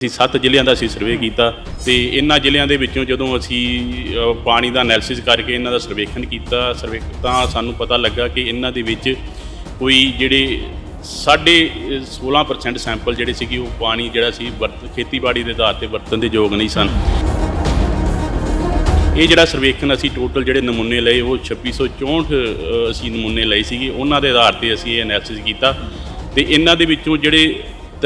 ਅਸੀਂ ਸੱਤ ਜ਼ਿਲ੍ਹਿਆਂ ਦਾ ਅਸੀਂ ਸਰਵੇ ਕੀਤਾ ਤੇ ਇਹਨਾਂ ਜ਼ਿਲ੍ਹਿਆਂ ਦੇ ਵਿੱਚੋਂ ਜਦੋਂ ਅਸੀਂ ਅ, ਪਾਣੀ ਦਾ ਐਨਾਲਿਸਿਸ ਕਰਕੇ ਇਹਨਾਂ ਦਾ ਸਰਵੇਖਣ ਕੀਤਾ ਸਰਵੇ ਤਾਂ ਸਾਨੂੰ ਪਤਾ ਲੱਗਾ ਕਿ ਇਹਨਾਂ ਦੇ ਵਿੱਚ ਕੋਈ ਜਿਹੜੇ ਸਾਢੇ 16% ਸੈਂਪਲ ਜਿਹੜੇ ਸੀਗੇ ਉਹ ਪਾਣੀ ਜਿਹੜਾ ਸੀ ਵਰਤ ਖੇਤੀਬਾੜੀ ਦੇ ਆਧਾਰ ਤੇ ਵਰਤਣ ਦੇ ਯੋਗ ਨਹੀਂ ਸਨ। ਇਹ ਜਿਹੜਾ ਸਰਵੇਖਣ ਅਸੀਂ ਟੋਟਲ ਜਿਹੜੇ ਨਮੂਨੇ ਲਏ ਉਹ 2664 ਅ, ਅਸੀਂ ਨਮੂਨੇ ਲਏ ਸੀਗੇ। ਉਹਨਾਂ ਦੇ ਆਧਾਰ ਤੇ ਅਸੀਂ ਇਹ ਐਨਾਲਿਸਿਸ ਕੀਤਾ ਤੇ ਇਹਨਾਂ ਦੇ ਵਿੱਚੋਂ ਜਿਹੜੇ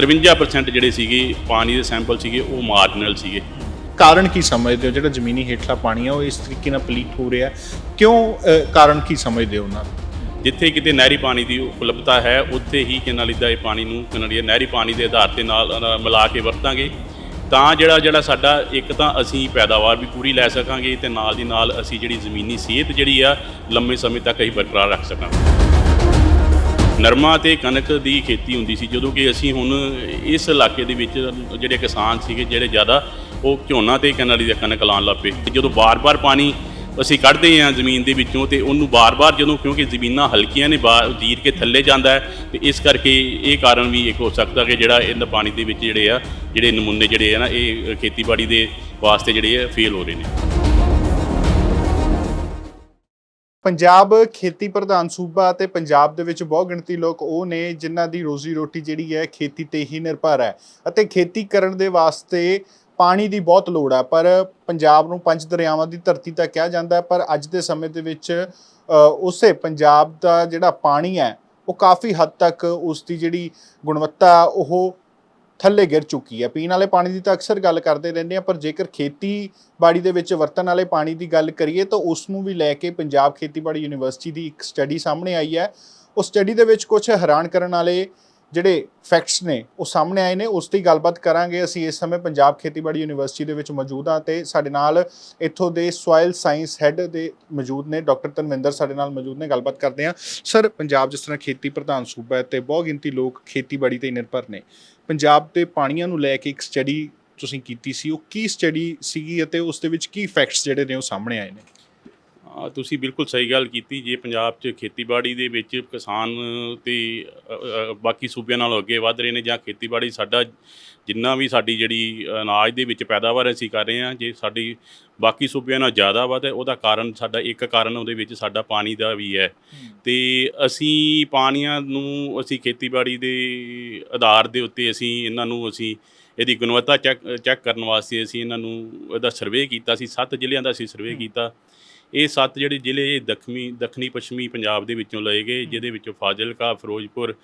53% ਜਿਹੜੇ ਸੀਗੇ ਪਾਣੀ ਦੇ ਸੈਂਪਲ ਸੀਗੇ ਉਹ ਮਾਰਜਨਲ ਸੀਗੇ। ਕਾਰਨ ਕੀ ਸਮਝਦੇ ਹੋ? ਜਿਹੜਾ ਜ਼ਮੀਨੀ ਹੇਠਲਾ ਪਾਣੀ ਆ ਉਹ ਇਸ ਤਰੀਕੇ ਨਾਲ ਪਲੀਟ ਹੋ ਰਿਹਾ। ਕਿਉਂ ਅ, ਕਾਰਨ ਕੀ ਸਮਝਦੇ ਹੋ ਉਹਨਾਂ ਦਾ? ਜਿੱਥੇ ਕਿਤੇ ਨਹਿਰੀ ਪਾਣੀ ਦੀ ਉਪਲਬਧਤਾ ਹੈ ਉੱਥੇ ਹੀ ਕਨਾਲੀ ਦਾ ਇਹ ਪਾਣੀ ਨੂੰ ਕਨਾਲੀ ਨਹਿਰੀ ਪਾਣੀ ਦੇ ਆਧਾਰ ਤੇ ਨਾਲ ਅ, ਮਿਲਾ ਕੇ ਵਰਤਾਂਗੇ। ਤਾਂ ਜਿਹੜਾ ਜਿਹੜਾ ਸਾਡਾ ਇੱਕ ਤਾਂ ਅਸੀਂ ਪੈਦਾਵਾਰ ਵੀ ਪੂਰੀ ਲੈ ਸਕਾਂਗੇ ਤੇ ਨਾਲ ਦੀ ਨਾਲ ਅਸੀਂ ਜਿਹੜੀ ਜ਼ਮੀਨੀ ਸਿਹਤ ਜਿਹੜੀ ਆ ਲੰਮੇ ਸਮੇਂ ਤੱਕ ਅਸੀਂ ਬਰਕਰਾਰ ਰੱਖ ਸਕਾਂਗੇ। ਨਰਮਾ ਤੇ ਕਣਕ ਦੀ ਖੇਤੀ ਹੁੰਦੀ ਸੀ, ਜਦੋਂ ਕਿ ਅਸੀਂ ਹੁਣ ਇਸ ਇਲਾਕੇ ਦੇ ਵਿੱਚ ਜਿਹੜੇ ਕਿਸਾਨ ਸੀਗੇ, ਜਿਹੜੇ ਜ਼ਿਆਦਾ ਉਹ ਝੋਨਾ ਤੇ ਕਨਾਲੀ ਦਾ ਕਣਕ ਲਾਉਣ ਲੱਗ ਪਏ। ਜਦੋਂ ਬਾਰ-ਬਾਰ ਪਾਣੀ ਅਸੀਂ ਕੱਢਦੇ ਹਾਂ ਜ਼ਮੀਨ ਦੇ ਵਿੱਚੋਂ ਤੇ ਉਹਨੂੰ ਬਾਰ-ਬਾਰ ਜਦੋਂ, ਕਿਉਂਕਿ ਜ਼ਮੀਨਾਂ ਹਲਕੀਆਂ ਨੇ, ਬਾਹਰ ਜੀਰ ਕੇ ਥੱਲੇ ਜਾਂਦਾ ਹੈ, ਤੇ ਇਸ ਕਰਕੇ ਇਹ ਕਾਰਨ ਵੀ ਇੱਕ ਹੋ ਸਕਦਾ ਕਿ ਜਿਹੜਾ ਇਹਨਾਂ ਪਾਣੀ ਦੇ ਵਿੱਚ ਜਿਹੜੇ ਆ, ਜਿਹੜੇ ਨਮੂਨੇ ਜਿਹੜੇ ਆ ਨਾ, ਇਹ ਖੇਤੀਬਾੜੀ ਦੇ ਵਾਸਤੇ ਜਿਹੜੇ ਆ ਫੇਲ ਹੋ ਰਹੇ ਨੇ। ਪੰਜਾਬ ਖੇਤੀ ਪ੍ਰਧਾਨ ਸੂਬਾ ਤੇ ਪੰਜਾਬ ਦੇ ਵਿੱਚ ਬਹੁਤ ਗਿਣਤੀ ਲੋਕ ਉਹ ਨੇ ਜਿਨ੍ਹਾਂ ਦੀ ਰੋਜ਼ੀ ਰੋਟੀ ਜਿਹੜੀ ਹੈ ਖੇਤੀ ਤੇ ਹੀ ਨਿਰਭਰ ਹੈ ਅਤੇ ਖੇਤੀ ਕਰਨ ਦੇ ਵਾਸਤੇ ਪਾਣੀ ਦੀ ਬਹੁਤ ਲੋੜ ਹੈ, ਪਰ ਪੰਜਾਬ ਨੂੰ ਪੰਜ ਦਰਿਆਵਾਂ ਦੀ ਧਰਤੀ ਤਾਂ ਕਿਹਾ ਜਾਂਦਾ ਹੈ, ਪਰ ਅੱਜ ਦੇ ਸਮੇਂ ਦੇ ਵਿੱਚ ਉਸੇ ਪੰਜਾਬ ਦਾ ਜਿਹੜਾ ਪਾਣੀ ਹੈ, ਉਹ ਕਾਫੀ ਹੱਦ ਤੱਕ ਉਸ ਦੀ ਜਿਹੜੀ ਗੁਣਵੱਤਾ, ਉਹ ਥੱਲੇ ਗਿਰ ਚੁੱਕੀ ਹੈ। ਪੀਣ ਵਾਲੇ ਪਾਣੀ ਦੀ ਤਾਂ ਅਕਸਰ ਗੱਲ ਕਰਦੇ ਰਹਿੰਦੇ ਆ ਪਰ ਜੇਕਰ ਖੇਤੀਬਾੜੀ ਦੇ ਵਿੱਚ ਵਰਤਣ ਵਾਲੇ ਪਾਣੀ ਦੀ ਗੱਲ ਕਰੀਏ ਤਾਂ ਉਸ ਨੂੰ ਵੀ ਲੈ ਕੇ ਪੰਜਾਬ ਖੇਤੀਬਾੜੀ ਯੂਨੀਵਰਸਿਟੀ ਦੀ ਇੱਕ ਸਟੱਡੀ ਸਾਹਮਣੇ ਆਈ ਹੈ। ਉਸ ਸਟੱਡੀ ਦੇ ਵਿੱਚ ਕੁਝ ਹੈਰਾਨ ਕਰਨ ਵਾਲੇ ਜਿਹੜੇ ਫੈਕਟਸ ਨੇ, ਉਹ ਸਾਹਮਣੇ ਆਏ ਨੇ, ਉਸ ਦੀ ਗੱਲਬਾਤ ਕਰਾਂਗੇ। ਅਸੀਂ ਇਸ ਸਮੇਂ ਪੰਜਾਬ ਖੇਤੀਬਾੜੀ ਯੂਨੀਵਰਸਿਟੀ ਦੇ ਵਿੱਚ ਮੌਜੂਦ ਹਾਂ ਤੇ ਸਾਡੇ ਨਾਲ ਇੱਥੋਂ ਦੇ ਸੋਇਲ ਸਾਇੰਸ ਹੈੱਡ ਦੇ ਮੌਜੂਦ ਨੇ ਡਾਕਟਰ ਤਨਵਿੰਦਰ ਸਾਡੇ ਨਾਲ ਮੌਜੂਦ ਨੇ, ਗੱਲਬਾਤ ਕਰਦੇ ਹਾਂ। ਸਰ ਪੰਜਾਬ ਜਿਸ ਤਰ੍ਹਾਂ ਖੇਤੀ ਪ੍ਰਧਾਨ ਸੂਬਾ ਹੈ ਤੇ ਬਹੁਤ ਗਿਣਤੀ ਲੋਕ ਖੇਤੀਬਾੜੀ ਤੇ ਨਿਰਭਰ ਨੇ। ਪੰਜਾਬ ਦੇ ਪਾਣੀਆਂ ਨੂੰ ਲੈ ਕੇ ਇੱਕ ਸਟੱਡੀ ਤੁਸੀਂ ਕੀਤੀ ਸੀ, ਉਹ ਕੀ ਸਟੱਡੀ ਸੀਗੀ ਅਤੇ ਉਸ ਦੇ ਵਿੱਚ ਕੀ ਫੈਕਟਸ ਜਿਹੜੇ ਨੇ ਉਹ ਸਾਹਮਣੇ ਆਏ ਨੇ? ਤੁਸੀਂ ਬਿਲਕੁਲ ਸਹੀ ਗੱਲ ਕੀਤੀ ਜੇ ਪੰਜਾਬ 'ਚ ਖੇਤੀਬਾੜੀ ਦੇ ਵਿੱਚ ਕਿਸਾਨ ਤੇ ਬਾਕੀ ਸੂਬਿਆਂ ਨਾਲੋਂ ਅੱਗੇ ਵਧ ਰਹੇ ਨੇ ਜਾਂ ਖੇਤੀਬਾੜੀ ਸਾਡਾ ਜਿੰਨਾ ਵੀ ਸਾਡੀ ਜਿਹੜੀ ਅਨਾਜ ਦੇ ਵਿੱਚ ਪੈਦਾਵਾਰ ਅਸੀਂ ਕਰ ਰਹੇ ਹਾਂ ਜੇ ਸਾਡੀ ਬਾਕੀ ਸੂਬਿਆਂ ਨਾਲੋਂ ਜ਼ਿਆਦਾ ਵਾ ਤੇ ਉਹਦਾ ਕਾਰਨ ਸਾਡਾ ਇੱਕ ਕਾਰਨ ਉਹਦੇ ਵਿੱਚ ਸਾਡਾ ਪਾਣੀ ਦਾ ਵੀ ਹੈ। ਤੇ ਅਸੀਂ ਪਾਣੀਆਂ ਨੂੰ ਅਸੀਂ ਖੇਤੀਬਾੜੀ ਦੇ ਆਧਾਰ ਦੇ ਉੱਤੇ ਅਸੀਂ ਇਹਨਾਂ ਨੂੰ ਅਸੀਂ ਇਹਦੀ ਗੁਣਵੱਤਾ ਚੈੱਕ ਚੈੱਕ ਕਰਨ ਵਾਸਤੇ ਅਸੀਂ ਇਹਨਾਂ ਨੂੰ ਇਹਦਾ ਸਰਵੇ ਕੀਤਾ ਸੀ ਸੱਤ ਜ਼ਿਲ੍ਹਿਆਂ ਦਾ ਅਸੀਂ ਸਰਵੇ ਕੀਤਾ। ਇਹ ਸੱਤ ਜਿਹੜੇ ਜ਼ਿਲ੍ਹੇ ਦੱਖਣੀ ਦੱਖਣੀ ਪੱਛਮੀ ਪੰਜਾਬ ਦੇ ਵਿੱਚੋਂ ਲਏ ਗਏ ਜਿਹਦੇ ਵਿੱਚੋਂ ਫਾਜ਼ਿਲਕਾ ਫਿਰੋਜ਼ਪੁਰ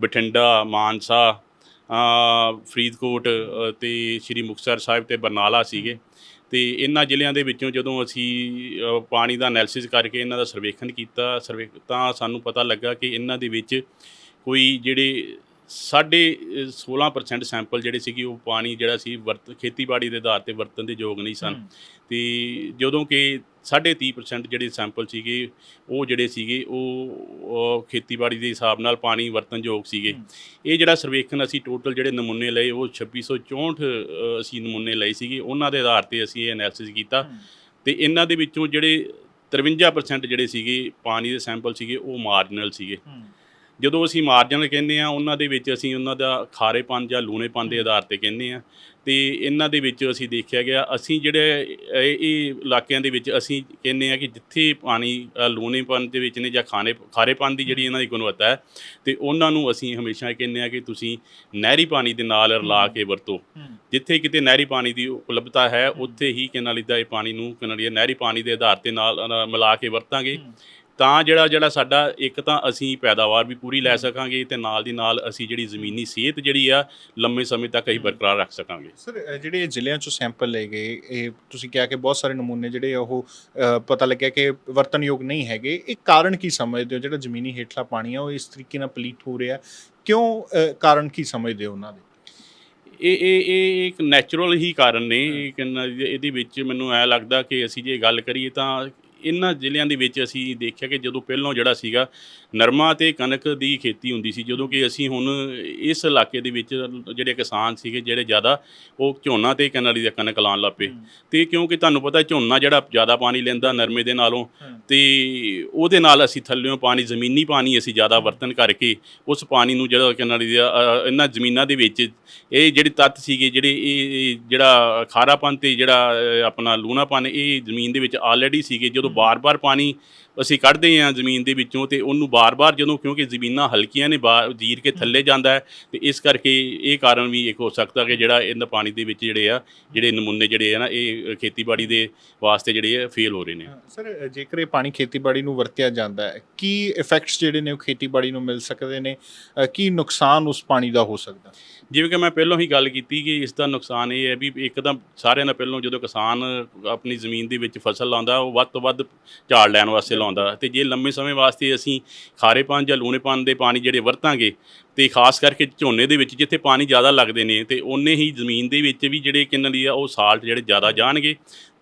ਬਠਿੰਡਾ ਮਾਨਸਾ ਫਰੀਦਕੋਟ ਤੇ ਸ਼੍ਰੀ ਮੁਕਤਸਰ ਸਾਹਿਬ ਤੇ ਬਰਨਾਲਾ ਸੀਗੇ। ਤੇ ਇਹਨਾਂ ਜ਼ਿਲ੍ਹਿਆਂ ਦੇ ਵਿੱਚੋਂ ਜਦੋਂ ਅਸੀਂ ਪਾਣੀ ਦਾ ਐਨਾਲਿਸਿਸ ਕਰਕੇ ਇਹਨਾਂ ਦਾ ਸਰਵੇਖਣ ਕੀਤਾ ਸਰਵੇ ਤਾਂ ਸਾਨੂੰ ਪਤਾ ਲੱਗਾ ਕਿ ਇਹਨਾਂ ਦੇ ਵਿੱਚ ਕੋਈ ਜਿਹੜੇ ਸਾਢੇ 16% ਸੈਂਪਲ ਜਿਹੜੇ ਸੀਗੇ ਉਹ ਪਾਣੀ ਜਿਹੜਾ ਸੀ ਵਰਤ ਖੇਤੀਬਾੜੀ ਦੇ ਆਧਾਰ ਤੇ ਵਰਤਣ ਦੇ ਯੋਗ ਨਹੀਂ ਸਨ। ਤੇ ਜਦੋਂ ਕਿ 30% ਜਿਹੜੇ ਸੈਂਪਲ ਸੀਗੇ ਉਹ ਜਿਹੜੇ ਸੀਗੇ ਉਹ ਖੇਤੀਬਾੜੀ ਦੇ ਹਿਸਾਬ ਨਾਲ ਪਾਣੀ ਵਰਤਨਯੋਗ ਸੀਗੇ। ਇਹ ਜਿਹੜਾ ਸਰਵੇਖਣ ਅਸੀਂ ਟੋਟਲ ਜਿਹੜੇ ਨਮੂਨੇ ਲਏ ਉਹ 2664 ਅ, ਅਸੀਂ ਨਮੂਨੇ ਲਏ ਸੀਗੇ। ਉਹਨਾਂ ਦੇ ਆਧਾਰ ਤੇ ਅਸੀਂ ਇਹ ਐਨਾਲਿਸਿਸ ਕੀਤਾ। ਤੇ ਇਹਨਾਂ ਦੇ ਵਿੱਚੋਂ ਜਿਹੜੇ 53% ਜਿਹੜੇ ਸੀਗੇ ਪਾਣੀ ਦੇ ਸੈਂਪਲ ਸੀਗੇ ਉਹ ਮਾਰਜਨਲ ਸੀਗੇ। ਜਦੋਂ ਅਸੀਂ ਮਾਰਜਨ ਕਹਿੰਦੇ ਆ ਉਹਨਾਂ ਦੇ ਵਿੱਚ ਅਸੀਂ ਉਹਨਾਂ ਦਾ ਖਾਰੇਪਨ ਜਾਂ ਲੂਣੇਪਨ ਦੇ ਆਧਾਰ ਤੇ ਕਹਿੰਦੇ ਆ ਤੇ ਇਹਨਾਂ ਦੇ ਵਿੱਚ ਅਸੀਂ ਦੇਖਿਆ ਗਿਆ ਅਸੀਂ ਜਿਹੜੇ ਇਹ ਇਹ ਇਲਾਕਿਆਂ ਦੇ ਵਿੱਚ ਅਸੀਂ ਕਹਿੰਦੇ ਆ ਕਿ ਜਿੱਥੇ ਪਾਣੀ ਲੂਣੇਪਨ ਦੇ ਵਿੱਚ ਨੇ ਜਾਂ ਖਾਣੇ ਖਾਰੇਪਨ ਦੀ ਜਿਹੜੀ ਇਹਨਾਂ ਦੀ ਗੁਣਵੱਤਾ ਹੈ ਤੇ ਉਹਨਾਂ ਨੂੰ ਅਸੀਂ ਹਮੇਸ਼ਾ ਕਹਿੰਦੇ ਆ ਕਿ ਤੁਸੀਂ ਨਹਿਰੀ ਪਾਣੀ ਦੇ ਨਾਲ ਰਲਾ ਕੇ ਵਰਤੋ। ਜਿੱਥੇ ਕਿਤੇ ਨਹਿਰੀ ਪਾਣੀ ਦੀ ਉਪਲਬਧਤਾ ਹੈ ਉੱਥੇ ਹੀ ਕਨਾਲੀ ਦਾ ਇਹ ਪਾਣੀ ਨੂੰ ਕਨਾਲੀ ਨਹਿਰੀ ਪਾਣੀ ਦੇ ਆਧਾਰ ਤੇ ਨਾਲ ਮਿਲਾ ਕੇ ਵਰਤਾਂਗੇ। ਤਾਂ ਜਿਹੜਾ ਜਿਹੜਾ ਸਾਡਾ ਇੱਕ ਤਾਂ ਅਸੀਂ ਪੈਦਾਵਾਰ ਵੀ ਪੂਰੀ ਲੈ ਸਕਾਂਗੇ ਤੇ ਨਾਲ ਦੀ ਨਾਲ ਅਸੀਂ ਜਿਹੜੀ ਜ਼ਮੀਨੀ ਸਿਹਤ ਜਿਹੜੀ ਆ ਲੰਮੇ ਸਮੇਂ ਤੱਕ ਅਸੀਂ ਬਰਕਰਾਰ ਰੱਖ ਸਕਾਂਗੇ। ਸਰ ਜਿਹੜੇ ਜ਼ਿਲ੍ਹਿਆਂ ਚੋਂ ਸੈਂਪਲ ਲਏ ਗਏ ਇਹ ਤੁਸੀਂ ਕਿਹਾ ਕਿ ਬਹੁਤ ਸਾਰੇ ਨਮੂਨੇ ਜਿਹੜੇ ਆ ਉਹ ਪਤਾ ਲੱਗਿਆ ਕਿ ਵਰਤਨਯੋਗ ਨਹੀਂ ਹੈਗੇ। ਇਹ ਕਾਰਨ ਕੀ ਸਮਝਦੇ ਹੋ? ਜਿਹੜਾ ਜ਼ਮੀਨੀ ਹੇਠਲਾ ਪਾਣੀ ਆ ਉਹ ਇਸ ਤਰੀਕੇ ਨਾਲ ਪਲੀਟ ਹੋ ਰਿਹਾ। ਕਿਉਂ ਕਾਰਨ ਕੀ ਸਮਝਦੇ ਹੋ ਉਹਨਾਂ ਦੇ? ਇਹ ਇਹ ਇਹ ਇੱਕ ਨੈਚੁਰਲ ਹੀ ਕਾਰਨ ਨੇ ਇਹਦੇ ਵਿੱਚ ਮੈਨੂੰ ਐ ਲੱਗਦਾ ਕਿ ਅਸੀਂ ਜੇ ਗੱਲ ਕਰੀਏ ਤਾਂ ਇਹਨਾਂ ਜ਼ਿਲ੍ਹਿਆਂ ਦੇ ਵਿੱਚ ਅਸੀਂ ਦੇਖਿਆ ਕਿ ਜਦੋਂ ਪਹਿਲਾਂ ਜਿਹੜਾ ਸੀਗਾ ਨਰਮਾ ਤੇ ਕਣਕ ਦੀ ਖੇਤੀ ਹੁੰਦੀ ਸੀ ਜਦੋਂ ਕਿ ਅਸੀਂ ਹੁਣ ਇਸ ਇਲਾਕੇ ਦੇ ਵਿੱਚ ਜਿਹੜੇ ਕਿਸਾਨ ਸੀਗੇ ਜਿਹੜੇ ਜ਼ਿਆਦਾ ਉਹ ਝੋਨਾ ਤੇ ਕਨਾਲੀ ਦਾ ਕਣਕ ਲਾਉਣ ਲੱਗ ਪਏ। ਤੇ ਕਿਉਂਕਿ ਤੁਹਾਨੂੰ ਪਤਾ ਝੋਨਾ ਜਿਹੜਾ ਜ਼ਿਆਦਾ ਪਾਣੀ ਲੈਂਦਾ ਨਰਮੇ ਦੇ ਨਾਲੋਂ ਤੇ ਉਹਦੇ ਨਾਲ ਅਸੀਂ ਥੱਲਿਓਂ ਪਾਣੀ ਜ਼ਮੀਨੀ ਪਾਣੀ ਅਸੀਂ ਜ਼ਿਆਦਾ ਵਰਤਨ ਕਰਕੇ ਉਸ ਪਾਣੀ ਨੂੰ ਜਿਹੜਾ ਕਨਾਲੀ ਦਾ ਇਹਨਾਂ ਜ਼ਮੀਨਾਂ ਦੇ ਵਿੱਚ ਇਹ ਜਿਹੜੇ ਤੱਤ ਸੀਗੇ ਜਿਹੜੇ ਇਹ ਜਿਹੜਾ ਖਾਰਾਪਨ ਤੇ ਜਿਹੜਾ ਆਪਣਾ ਲੂਣਾਪਨ ਇਹ ਜ਼ਮੀਨ ਦੇ ਵਿੱਚ ਆਲਰੇਡੀ ਸੀਗੇ ਜਦੋਂ ਬਾਰ-ਬਾਰ ਪਾਣੀ ਅਸੀਂ ਕੱਢਦੇ ਹਾਂ ਜ਼ਮੀਨ ਦੇ ਵਿੱਚੋਂ ਤੇ ਉਹਨੂੰ ਬਾਰ-ਬਾਰ ਜਦੋਂ ਕਿਉਂਕਿ ਜ਼ਮੀਨਾਂ ਹਲਕੀਆਂ ਨੇ ਬਾਹਰ ਜੀਰ ਕੇ ਥੱਲੇ ਜਾਂਦਾ ਹੈ ਤੇ ਇਸ ਕਰਕੇ ਇਹ ਕਾਰਨ ਵੀ ਇੱਕ ਹੋ ਸਕਦਾ ਕਿ ਜਿਹੜਾ ਇਹਨਾਂ ਪਾਣੀ ਦੇ ਵਿੱਚ ਜਿਹੜੇ ਆ, ਜਿਹੜੇ ਨਮੂਨੇ ਜਿਹੜੇ ਆ ਨਾ, ਇਹ ਖੇਤੀਬਾੜੀ ਦੇ ਵਾਸਤੇ ਜਿਹੜੇ ਆ ਫੇਲ ਹੋ ਰਹੇ ਨੇ। ਸਰ ਜੇਕਰ ਇਹ ਪਾਣੀ ਖੇਤੀਬਾੜੀ ਨੂੰ ਵਰਤਿਆ ਜਾਂਦਾ ਹੈ, ਕੀ ਇਫੈਕਟਸ ਜਿਹੜੇ ਨੇ ਉਹ ਖੇਤੀਬਾੜੀ ਨੂੰ ਮਿਲ ਸਕਦੇ ਨੇ? ਕੀ ਨੁਕਸਾਨ ਉਸ ਪਾਣੀ ਦਾ ਹੋ ਸਕਦਾ? ਜਿਵੇਂ ਕਿ ਮੈਂ ਪਹਿਲਾਂ ਹੀ ਗੱਲ ਕੀਤੀ ਕਿ ਇਸ ਦਾ ਨੁਕਸਾਨ ਇਹ ਹੈ ਵੀ ਇੱਕ ਤਾਂ ਸਾਰਿਆਂ ਨਾਲ ਪਹਿਲਾਂ ਜਦੋਂ ਕਿਸਾਨ ਆਪਣੀ ਜ਼ਮੀਨ ਦੇ ਵਿੱਚ ਫਸਲ ਲਾਉਂਦਾ ਉਹ ਵੱਧ ਤੋਂ ਵੱਧ ਝਾੜ ਲੈਣ ਵਾਸਤੇ ਲਾਉਂਦਾ ਤੇ ਜੇ ਲੰਮੇ ਸਮੇਂ ਵਾਸਤੇ ਅਸੀਂ ਖਾਰੇਪਨ ਜਾਂ ਲੂਣੇਪਨ ਦੇ ਪਾਣੀ ਜਿਹੜੇ ਵਰਤਾਂਗੇ ਤੇ ਖਾਸ ਕਰਕੇ ਝੋਨੇ ਦੇ ਵਿੱਚ ਜਿੱਥੇ ਪਾਣੀ ਜ਼ਿਆਦਾ ਲੱਗਦੇ ਨੇ ਤੇ ਉਹਨੇ ਹੀ ਜ਼ਮੀਨ ਦੇ ਵਿੱਚ ਵੀ ਜਿਹੜੇ ਕਿੰਨਾਂ ਦੀ ਆ ਉਹ ਸਾਲਟ ਜਿਹੜੇ ਜ਼ਿਆਦਾ ਜਾਣਗੇ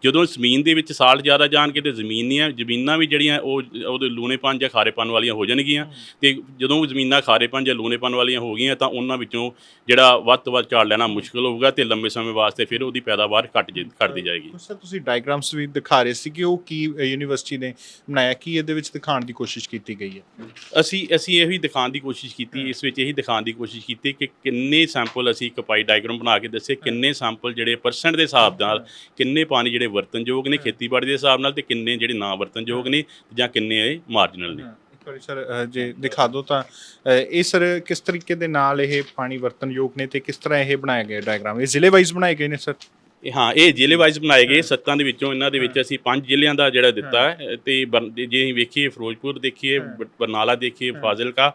ਜਦੋਂ ਜ਼ਮੀਨ ਦੇ ਵਿੱਚ ਸਾਲਟ ਜ਼ਿਆਦਾ ਜਾਣਗੇ ਤੇ ਜ਼ਮੀਨੀਆਂ ਜ਼ਮੀਨਾਂ ਵੀ ਜਿਹੜੀਆਂ ਉਹ ਉਹਦੇ ਲੂਣੇਪਨ ਜਾਂ ਖਾਰੇਪਨ ਵਾਲੀਆਂ ਹੋ ਜਾਣਗੀਆਂ ਤੇ ਜਦੋਂ ਜ਼ਮੀਨਾਂ ਖਾਰੇਪਨ ਜਾਂ ਲੂਣੇਪਨ ਵਾਲੀਆਂ ਹੋ ਗਈਆਂ ਤਾਂ ਉਹਨਾਂ ਵਿੱਚੋਂ ਜਿਹੜਾ ਵੱਧ ਤੋਂ ਵੱਧ ਝਾੜ ਲੈਣਾ ਮੁਸ਼ਕਲ ਹੋਊਗਾ ਤੇ ਲੰਬੇ ਸਮੇਂ ਵਾਸਤੇ ਫਿਰ ਉਹਦੀ ਪੈਦਾਵਾਰ ਘਟ ਜੇ ਘਟਦੀ ਜਾਏਗੀ। ਸਰ ਤੁਸੀਂ ਡਾਇਗਰਾਮਸ ਵੀ ਦਿਖਾ ਰਹੇ ਸੀ ਕਿ ਉਹ ਕੀ ਯੂਨੀਵਰਸਿਟੀ ਨੇ ਬਣਾਇਆ ਕੀ ਇਹਦੇ ਵਿੱਚ ਦਿਖਾਉਣ ਦੀ ਕੋਸ਼ਿਸ਼ ਕੀਤੀ ਗਈ ਹੈ? ਅਸੀਂ ਅਸੀਂ ਇਹੀ ਦਿਖਾਉਣ ਦੀ ਕੋਸ਼ਿਸ਼ ਕੀਤੀ ਇਸ ਵਿੱਚ ਇਹੀ ਦਿਖਾਉਣ ਦੀ ਕੋਸ਼ਿਸ਼ ਕੀਤੀ ਕਿ ਕਿੰਨੇ ਸੈਂਪਲ ਅਸੀਂ ਇੱਕ ਪਾਈ ਡਾਇਗਰਾਮ ਬਣਾ ਕੇ ਦੱਸੇ ਕਿੰਨੇ ਸੈਂਪਲ ਜਿਹੜੇ ਪਰਸੈਂਟ ਦੇ ਹਿਸਾਬ ਨਾਲ ਕਿੰਨੇ ਪਾਣੀ ਜਿਹੜੇ ਵਰਤਨਯੋਗ ਨੇ ਖੇਤੀਬਾੜੀ ਦੇ ਹਿਸਾਬ ਨਾਲ ਤੇ ਕਿੰਨੇ ਜਿਹੜੇ ਨਾ ਵਰਤਨਯੋਗ ਨੇ ਜਾਂ ਕਿੰਨੇ ਇਹ ਮਾਰਜਨਲ ਨੇ? ਸਰ ਜੇ ਦਿਖਾ ਦਿਓ ਤਾਂ ਇਹ ਸਰ ਕਿਸ ਤਰੀਕੇ ਦੇ ਨਾਲ ਇਹ ਪਾਣੀ ਵਰਤਨਯੋਗ ਨੇ ਤੇ ਕਿਸ ਤਰ੍ਹਾਂ ਇਹ ਬਣਾਇਆ ਗਿਆ ਡਾਇਗਰਾਮ ਇਹ ਜ਼ਿਲ੍ਹੇ ਵਾਈਜ਼ ਬਣਾਏ ਗਏ ਨੇ ਸਰ? ਹਾਂ ਇਹ ਜ਼ਿਲ੍ਹੇ ਵਾਈਜ਼ ਬਣਾਏ ਗਏ। ਸੱਤਾਂ ਦੇ ਵਿੱਚੋਂ ਇਹਨਾਂ ਦੇ ਵਿੱਚ ਅਸੀਂ ਪੰਜ ਜ਼ਿਲ੍ਹਿਆਂ ਦਾ ਜਿਹੜਾ ਦਿੱਤਾ ਹੈ। ਤੇ ਜੇ ਅਸੀਂ ਵੇਖੀਏ ਫਿਰੋਜ਼ਪੁਰ ਦੇਖੀਏ ਬਰਨਾਲਾ ਦੇਖੀਏ ਫਾਜ਼ਿਲਕਾ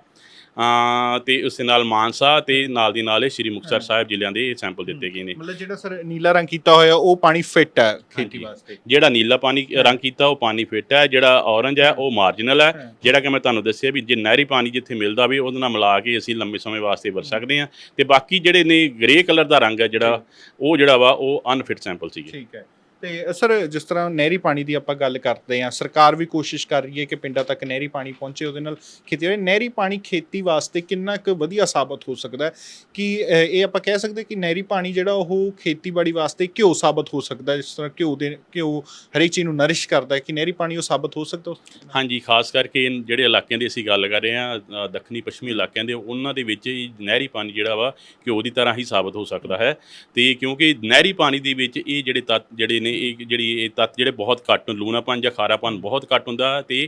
ਤੇ ਉਸ ਦੇ ਨਾਲ ਮਾਨਸਾ ਤੇ ਨਾਲ ਦੀ ਨਾਲ ਇਹ ਸ਼੍ਰੀ ਮੁਕਤਸਰ ਸਾਹਿਬ ਜ਼ਿਲ੍ਹਿਆਂ ਦੇ ਸੈਂਪਲ ਦਿੱਤੇ ਗਏ ਨੇ। ਮਤਲਬ ਜਿਹੜਾ ਸਰ ਨੀਲਾ ਰੰਗ ਕੀਤਾ ਹੋਇਆ ਉਹ ਪਾਣੀ ਫਿੱਟ ਹੈ ਖੇਤੀ। ਵਾਸਤੇ? ਜਿਹੜਾ ਨੀਲਾ ਪਾਣੀ ਰੰਗ ਕੀਤਾ ਉਹ ਪਾਣੀ ਫਿੱਟ ਹੈ। ਜਿਹੜਾ ਔਰੰਜ ਹੈ ਉਹ ਮਾਰਜਨਲ ਹੈ। ਜਿਹੜਾ ਕਿ ਮੈਂ ਤੁਹਾਨੂੰ ਦੱਸਿਆ ਵੀ ਜੇ ਨਹਿਰੀ ਪਾਣੀ ਜਿੱਥੇ ਮਿਲਦਾ ਵੀ ਉਹਦੇ ਨਾਲ ਮਿਲਾ ਕੇ ਅਸੀਂ ਲੰਬੇ ਸਮੇਂ ਵਾਸਤੇ ਵਰਤ ਸਕਦੇ ਹਾਂ। ਤੇ ਬਾਕੀ ਜਿਹੜੇ ਨੇ ਗ੍ਰੇ ਕਲਰ ਦਾ ਰੰਗ ਹੈ ਜਿਹੜਾ ਉਹ ਜਿਹੜਾ ਵਾ ਉਹ ਅਨਫਿਟ ਸੈਂਪਲ ਸੀਗੇ। ਠੀਕ ਹੈ। ਤੇ ਸਰ ਜਿਸ ਤਰ੍ਹਾਂ ਨਹਿਰੀ ਪਾਣੀ ਦੀ ਆਪਾਂ ਗੱਲ ਕਰਦੇ ਹਾਂ ਸਰਕਾਰ ਵੀ ਕੋਸ਼ਿਸ਼ ਕਰ ਰਹੀ ਹੈ ਕਿ ਪਿੰਡਾਂ ਤੱਕ ਨਹਿਰੀ ਪਾਣੀ ਪਹੁੰਚੇ ਉਹਦੇ ਨਾਲ ਖੇਤੀ ਹੋਏ। ਨਹਿਰੀ ਪਾਣੀ ਖੇਤੀ ਵਾਸਤੇ ਕਿੰਨਾ ਕੁ ਵਧੀਆ ਸਾਬਤ ਹੋ ਸਕਦਾ ਹੈ? ਕਿ ਅ, ਇਹ ਆਪਾਂ ਕਹਿ ਸਕਦੇ ਕਿ ਨਹਿਰੀ ਪਾਣੀ ਜਿਹੜਾ ਉਹ ਖੇਤੀਬਾੜੀ ਵਾਸਤੇ ਘਿਓ ਸਾਬਤ ਹੋ ਸਕਦਾ ਹੈ ਜਿਸ ਤਰ੍ਹਾਂ ਘਿਓ ਦੇ ਘਿਓ ਹਰੇਕ ਚੀਜ਼ ਨੂੰ ਨਰਿਸ਼ ਕਰਦਾ ਹੈ ਕਿ ਨਹਿਰੀ ਪਾਣੀ ਉਹ ਸਾਬਤ ਹੋ ਸਕਦਾ ਉਸ- ਹਾਂਜੀ ਖਾਸ ਕਰਕੇ ਇਨ ਜਿਹੜੇ ਇਲਾਕਿਆਂ ਦੀ ਅਸੀਂ ਗੱਲ ਕਰ ਰਹੇ ਹਾਂ ਦੱਖਣੀ ਪੱਛਮੀ ਇਲਾਕਿਆਂ ਦੇ ਉਹਨਾਂ ਦੇ ਵਿੱਚ ਹੀ ਨਹਿਰੀ ਪਾਣੀ ਜਿਹੜਾ ਵਾ ਘਿਓ ਦੀ ਤਰ੍ਹਾਂ ਹੀ ਸਾਬਤ ਹੋ ਸਕਦਾ ਹੈ। ਤੇ ਕਿਉਂਕਿ ਨਹਿਰੀ ਪਾਣੀ ਦੇ ਵਿੱਚ ਇਹ ਜਿਹੜੇ ਤੱਤ ਜਿਹੜੇ ਨੇ ਇਹ ਜਿਹੜੀ ਇਹ ਤੱਤ ਜਿਹੜੇ ਬਹੁਤ ਘੱਟ ਲੂਣਾਪਨ ਜਾਂ ਖਾਰਾਪਨ ਬਹੁਤ ਘੱਟ ਹੁੰਦਾ ਤੇ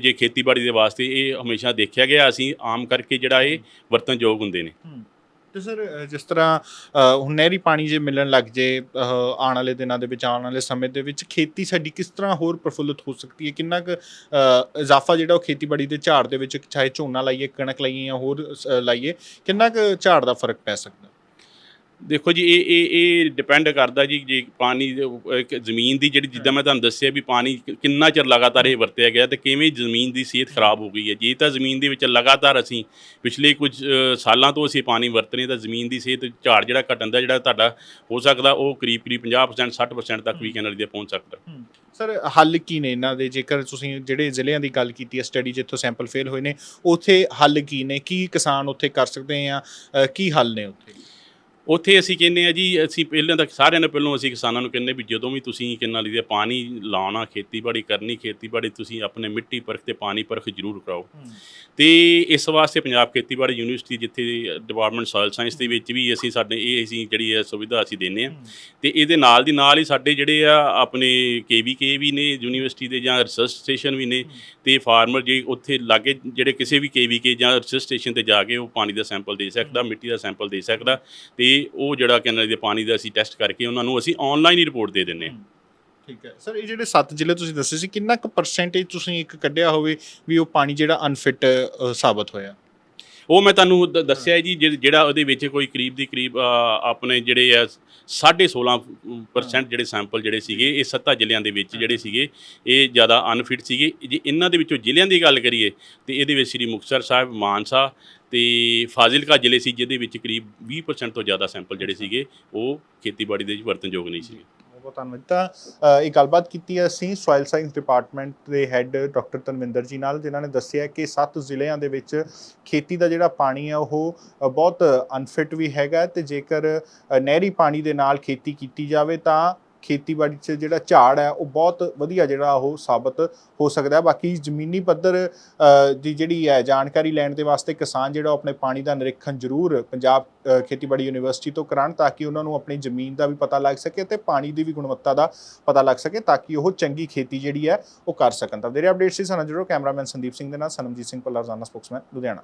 ਜੇ ਖੇਤੀਬਾੜੀ ਦੇ ਵਾਸਤੇ ਇਹ ਹਮੇਸ਼ਾ ਦੇਖਿਆ ਗਿਆ ਅਸੀਂ ਆਮ ਕਰਕੇ ਜਿਹੜਾ ਇਹ ਵਰਤਨਯੋਗ ਹੁੰਦੇ ਨੇ। ਤੇ ਸਰ ਜਿਸ ਤਰ੍ਹਾਂ ਹੁਣ ਨਹਿਰੀ ਪਾਣੀ ਜੇ ਮਿਲਣ ਲੱਗ ਜੇ ਆਉਣ ਵਾਲੇ ਦਿਨਾਂ ਦੇ ਵਿੱਚ ਆਉਣ ਵਾਲੇ ਸਮੇਂ ਦੇ ਵਿੱਚ ਖੇਤੀ ਸਾਡੀ ਕਿਸ ਤਰ੍ਹਾਂ ਹੋਰ ਪ੍ਰਫੁੱਲਤ ਹੋ ਸਕਦੀ ਹੈ? ਕਿੰਨਾ ਕੁ ਇਜ਼ਾਫਾ ਜਿਹੜਾ ਉਹ ਖੇਤੀਬਾੜੀ ਦੇ ਝਾੜ ਦੇ ਵਿੱਚ ਚਾਹੇ ਝੋਨਾ ਲਾਈਏ ਕਣਕ ਲਾਈਏ ਜਾਂ ਹੋਰ ਅ, ਲਾਈਏ ਕਿੰਨਾ ਕੁ ਝਾੜ ਦਾ ਫ਼ਰਕ ਪੈ ਸਕਦਾ? ਦੇਖੋ ਜੀ ਇਹ ਇਹ ਇਹ ਡਿਪੈਂਡ ਕਰਦਾ ਜੀ ਜੇ ਪਾਣੀ ਦੇ ਉ- ਇੱਕ ਜ਼ਮੀਨ ਦੀ ਜਿਹੜੀ ਜਿੱਦਾਂ ਮੈਂ ਤੁਹਾਨੂੰ ਦੱਸਿਆ ਵੀ ਪਾਣੀ ਕਿ- ਕਿੰਨਾ ਚਿਰ ਲਗਾਤਾਰ ਇਹ ਵਰਤਿਆ ਗਿਆ ਤੇ ਕਿਵੇਂ ਜ਼ਮੀਨ ਦੀ ਸਿਹਤ ਖਰਾਬ ਹੋ ਗਈ ਹੈ। ਜੇ ਤਾਂ ਜ਼ਮੀਨ ਦੇ ਵਿੱਚ ਲਗਾਤਾਰ ਅਸੀਂ ਪਿਛਲੇ ਕੁਝ ਅ, ਸਾਲਾਂ ਤੋਂ ਅਸੀਂ ਪਾਣੀ ਵਰਤ ਰਹੇ ਤਾਂ ਜ਼ਮੀਨ ਦੀ ਸਿਹਤ ਝਾੜ ਜਿਹੜਾ ਘਟਣ ਦਾ ਜਿਹੜਾ ਤੁਹਾਡਾ ਹੋ ਸਕਦਾ ਉਹ ਕਰੀਬ ਕਰੀਬ 50% 60% ਤੱਕ ਵੀ ਕੈਨਲ ਦੇ ਪਹੁੰਚ ਸਕਦਾ। ਸਰ ਹੱਲ ਕੀ ਨੇ ਇਹਨਾਂ ਦੇ? ਜੇਕਰ ਤੁਸੀਂ ਜਿਹੜੇ ਜ਼ਿਲ੍ਹਿਆਂ ਦੀ ਗੱਲ ਕੀਤੀ ਹੈ ਸਟੱਡੀ ਜਿੱਥੋਂ ਸੈਂਪਲ ਫੇਲ ਹੋਏ ਨੇ ਉੱਥੇ ਹੱਲ ਕੀ ਨੇ? ਕੀ ਕਿਸਾਨ ਉੱਥੇ ਕਰ ਸਕਦੇ ਆ? ਅ, ਕੀ ਹੱਲ ਨੇ ਉੱਥੇ? ਉੱਥੇ ਅਸੀਂ ਕਹਿੰਦੇ ਆ ਜੀ ਅਸੀਂ ਪਹਿਲਾਂ ਤਾਂ ਸਾਰਿਆਂ ਨੂੰ ਪਹਿਲਾਂ ਅਸੀਂ ਕਿਸਾਨਾਂ ਨੂੰ ਕਹਿੰਦੇ ਵੀ ਜਦੋਂ ਵੀ ਤੁਸੀਂ ਕਿੰਨਾ ਲਈ ਪਾਣੀ ਲਾਉਣਾ ਖੇਤੀਬਾੜੀ ਕਰਨੀ ਖੇਤੀਬਾੜੀ ਤੁਸੀਂ ਆਪਣੇ ਮਿੱਟੀ ਪਰਖ ਤੇ ਪਾਣੀ ਪਰਖ ਜ਼ਰੂਰ ਕਰਾਓ। ਤੇ ਇਸ ਵਾਸਤੇ ਪੰਜਾਬ ਖੇਤੀਬਾੜੀ ਯੂਨੀਵਰਸਿਟੀ ਜਿੱਥੇ ਡਿਪਾਰਟਮੈਂਟ ਸੋਇਲ ਸਾਇੰਸ ਦੇ ਵਿੱਚ ਵੀ ਅਸੀਂ ਸਾਡੇ ਇਹ ਅਸੀਂ ਜਿਹੜੀ ਹੈ ਸੁਵਿਧਾ ਅਸੀਂ ਦਿੰਨੇ ਆ ਤੇ ਇਹਦੇ ਨਾਲ ਦੀ ਨਾਲ ਹੀ ਸਾਡੇ ਜਿਹੜੇ ਆ ਆਪਣੇ ਕੇਵੀਕੇ ਵੀ ਨੇ ਯੂਨੀਵਰਸਿਟੀ ਦੇ ਜਾਂ ਰਿਸਰਚ ਸਟੇਸ਼ਨ ਵੀ ਨੇ ਤੇ ਫਾਰਮਰ ਜੇ ਉੱਥੇ ਲਾਗੇ ਜਿਹੜੇ ਕਿਸੇ ਵੀ ਕੇਵੀਕੇ ਜਾਂ ਰਿਸਰਚ ਸਟੇਸ਼ਨ ਤੇ ਜਾ ਕੇ ਉਹ ਪਾਣੀ ਦਾ ਸੈਂਪਲ ਦੇ ਸਕਦਾ ਮਿੱਟੀ ਦਾ ਸੈਂਪਲ ਦੇ ਸਕਦਾ ਤੇ ਉਹ ਜਿਹੜਾ ਕਹਿੰਦੇ ਦੇ ਪਾਣੀ ਦਾ ਅਸੀਂ ਟੈਸਟ ਕਰਕੇ ਉਹਨਾਂ ਨੂੰ ਅਸੀਂ ਆਨਲਾਈਨ ਹੀ ਰਿਪੋਰਟ ਦੇ ਦਿੰਨੇ ਹਾਂ। ਠੀਕ ਹੈ। ਸਰ ਇਹ ਜਿਹੜੇ ਸੱਤ ਜ਼ਿਲ੍ਹੇ ਤੁਸੀਂ ਦੱਸੇ ਸੀ, ਕਿੰਨਾ ਕੁ ਪਰਸੈਂਟੇਜ ਤੁਸੀਂ ਇੱਕ ਕੱਢਿਆ ਹੋਵੇ ਵੀ ਉਹ ਪਾਣੀ ਜਿਹੜਾ ਅਨਫਿਟ ਸਾਬਤ ਹੋਇਆ? ਉਹ ਮੈਂ ਤੁਹਾਨੂੰ ਦ- ਦੱਸਿਆ ਜੀ ਜਿਹ- ਜਿਹੜਾ ਉਹਦੇ ਵਿੱਚ ਕੋਈ ਕਰੀਬ ਦੀ ਕਰੀਬ ਅ, ਆਪਣੇ ਜਿਹੜੇ ਆ 16.5% ਜਿਹੜੇ ਸੈਂਪਲ ਜਿਹੜੇ ਸੀਗੇ ਇਹ ਸੱਤਾ ਜ਼ਿਲ੍ਹਿਆਂ ਦੇ ਵਿੱਚ ਜਿਹੜੇ ਸੀਗੇ ਇਹ ਜ਼ਿਆਦਾ ਅਨਫਿਟ ਸੀਗੇ। ਜੇ ਇਹਨਾਂ ਦੇ ਵਿੱਚੋਂ ਜ਼ਿਲ੍ਹਿਆਂ ਦੀ ਗੱਲ ਕਰੀਏ ਤੇ ਇਹਦੇ ਵਿੱਚ ਸ੍ਰੀ ਮੁਕਤਸਰ ਸਾਹਿਬ ਮਾਨਸਾ ਤੇ ਫਾਜ਼ਿਲਕਾ ਜ਼ਿਲ੍ਹੇ ਸੀ ਜਿਹਦੇ ਵਿੱਚ ਕਰੀਬ 20% ਤੋਂ ਜ਼ਿਆਦਾ ਸੈਂਪਲ ਜਿਹੜੇ ਸੀਗੇ ਉਹ ਖੇਤੀਬਾੜੀ ਦੇ ਵਿੱਚ ਵਰਤਨਯੋਗ ਨਹੀਂ ਸੀਗੇ। ਬਹੁਤ ਧੰਨਵਾਦ। ਤਾਂ ਇਹ ਗੱਲਬਾਤ ਕੀਤੀ ਹੈ ਅਸੀਂ ਸੋਇਲ ਸਾਇੰਸ ਡਿਪਾਰਟਮੈਂਟ ਦੇ ਹੈੱਡ ਡਾਕਟਰ ਤਨਵਿੰਦਰ ਜੀ ਨਾਲ, ਜਿਨ੍ਹਾਂ ਨੇ ਦੱਸਿਆ ਕਿ ਸੱਤ ਜ਼ਿਲ੍ਹਿਆਂ ਦੇ ਵਿੱਚ ਖੇਤੀ ਦਾ ਜਿਹੜਾ ਪਾਣੀ ਹੈ ਉਹ ਬਹੁਤ ਅਨਫਿਟ ਵੀ ਹੈਗਾ ਹੈ ਤੇ ਜੇਕਰ ਨਹਿਰੀ ਪਾਣੀ ਦੇ ਨਾਲ ਖੇਤੀ ਕੀਤੀ ਜਾਵੇ ਤਾਂ ਖੇਤੀਬਾੜੀ 'ਚ ਜਿਹੜਾ ਝਾੜ ਹੈ, ਉਹ ਬਹੁਤ ਵਧੀਆ ਜਿਹੜਾ ਉਹ ਸਾਬਤ ਹੋ ਸਕਦਾ ਹੈ। ਬਾਕੀ ਜ਼ਮੀਨੀ ਪੱਧਰ ਦੀ ਜਿਹੜੀ ਹੈ ਜਾਣਕਾਰੀ ਲੈਣ ਦੇ ਵਾਸਤੇ ਕਿਸਾਨ ਜਿਹੜਾ ਉਹ ਆਪਣੇ ਪਾਣੀ ਦਾ ਨਿਰੀਖਣ ਜ਼ਰੂਰ ਪੰਜਾਬ ਖੇਤੀਬਾੜੀ ਯੂਨੀਵਰਸਿਟੀ ਤੋਂ ਕਰਾਉਣ ਤਾਂ ਕਿ ਉਹਨਾਂ ਨੂੰ ਆਪਣੀ ਜ਼ਮੀਨ ਦਾ ਵੀ ਪਤਾ ਲੱਗ ਸਕੇ ਤੇ ਪਾਣੀ ਦੀ ਵੀ ਗੁਣਵੱਤਾ ਦਾ ਪਤਾ ਲੱਗ ਸਕੇ ਤਾਂ ਕਿ ਉਹ ਚੰਗੀ ਖੇਤੀ ਜਿਹੜੀ ਹੈ ਉਹ ਕਰ ਸਕਣ। ਤਾਂ ਮੇਰੇ ਅਪਡੇਟ ਸੀ ਸਾਨੂੰ ਜਰੂਰ ਕੈਮਰਾਮੈਨ ਸੰਦੀਪ ਸਿੰਘ ਦੇ ਨਾਲ ਸਨਮਜੀਤ ਸਿੰਘ ਪੱਲਾ ਰੋਜ਼ਾਨਾ ਸਪੋਕਸਮੈਨ ਲੁਧਿਆਣਾ।